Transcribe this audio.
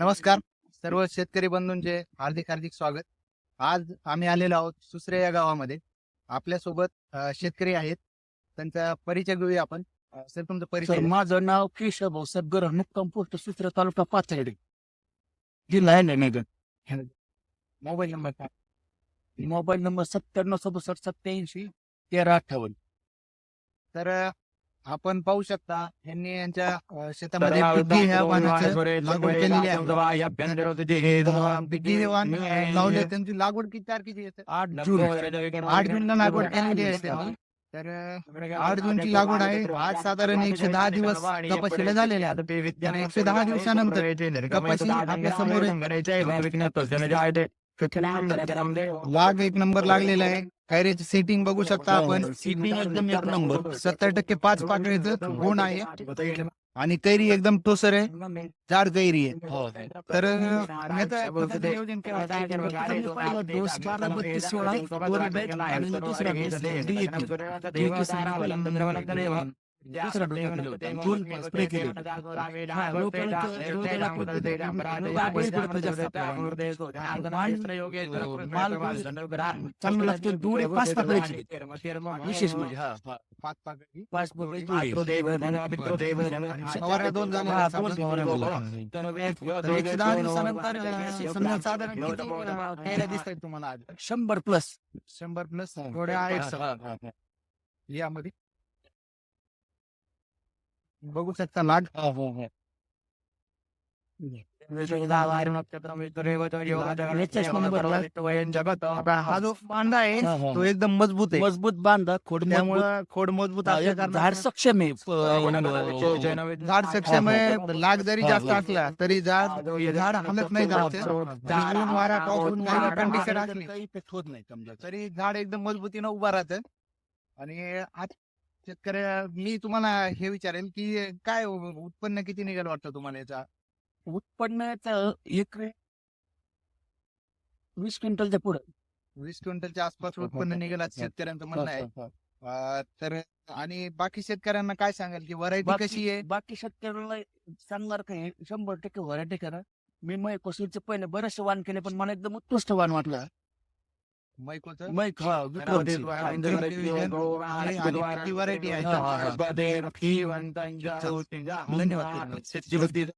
नमस्कार सर्व शेतकरी बंधूंचे हार्दिक हार्दिक स्वागत. आज आम्ही आलेलो आहोत सुसरे या गावामध्ये. आपल्यासोबत शेतकरी आहेत. त्यांचा परिचय घेऊया आपण. सर तुमचा परिचय. माझं नाव केशव भाऊसाहेब गरह मुक्काम पोस्ट सुत्र तालुका पाथर्डी जिल्हा आहे नगर मोबाईल नंबर काय? मोबाईल नंबर सत्त्याण्णव सदुसष्ट सत्याऐंशी तेरा अठ्ठावन्न. तर आपण पाहू शकता यांनी यांच्या अ, शेतामध्ये ह्या लागवड केलेली आहे. हे लावले त्यांची लागवड किती तारखेची येते आठ जून. आठ जूनला लागवड केलेली त्यांनी. तर आठ जूनची लागवड आहे. आज साधारण एकशे दहा दिवस तपशिला झालेले आहेत. आणि एकशे दहा दिवसानंतर कपाशी आपल्यासमोर लाग एक नंबर लागलेला आहे कैऱ्याची सेटिंग बघू शकता आपण सीटिंग एकदम एक नंबर सत्तर टक्के पाच पाकळीचं गुण आहे आणि कैरी एकदम टोसर आहे चार कैरी आहे तर अं, सोळा शंभर प्लस शंभर प्लस थोड्या आहेत यामध्ये बघू शकता लाग आता हा जो बांधा आहे तो एकदम मजबूत आहे. मजबूत बांधा खोड त्यामुळे खोड मजबूत हा, असल्या कारणाने झाड सक्षम आहे झाड सक्षम आहे. लाग जरी हा, जास्त हा. असला तरी झाड झाड हलत नाही आणि ऊन वारा पाऊस कंडिशन असली होत नाही समजा. तरी झाड एकदम मजबूतीनं उभा राहतं. आणि आज शेतकऱ्या मी तुम्हाला हे विचारेल की काय उत्पन्न किती निघेल वाटतं तुम्हाला याचा? उत्पन्नाचं एकरी वीस क्विंटलच्या पुढे. वीस क्विंटलच्या आसपास उत्पन्न निघेल असं शेतकऱ्यांचं म्हणणं आहे. अं, तर आणि बाकी शेतकऱ्यांना काय सांगाल की व्हरायटी बाकी- कशी आहे? बाकी शेतकऱ्याला सांगणार काय शंभर टक्के व्हरायटी करा. मी मै कोसूरचे पहिले बरेचसे वाण केले पण मला एकदम उत्कृष्ट वाण वाटलं. धन्यवाद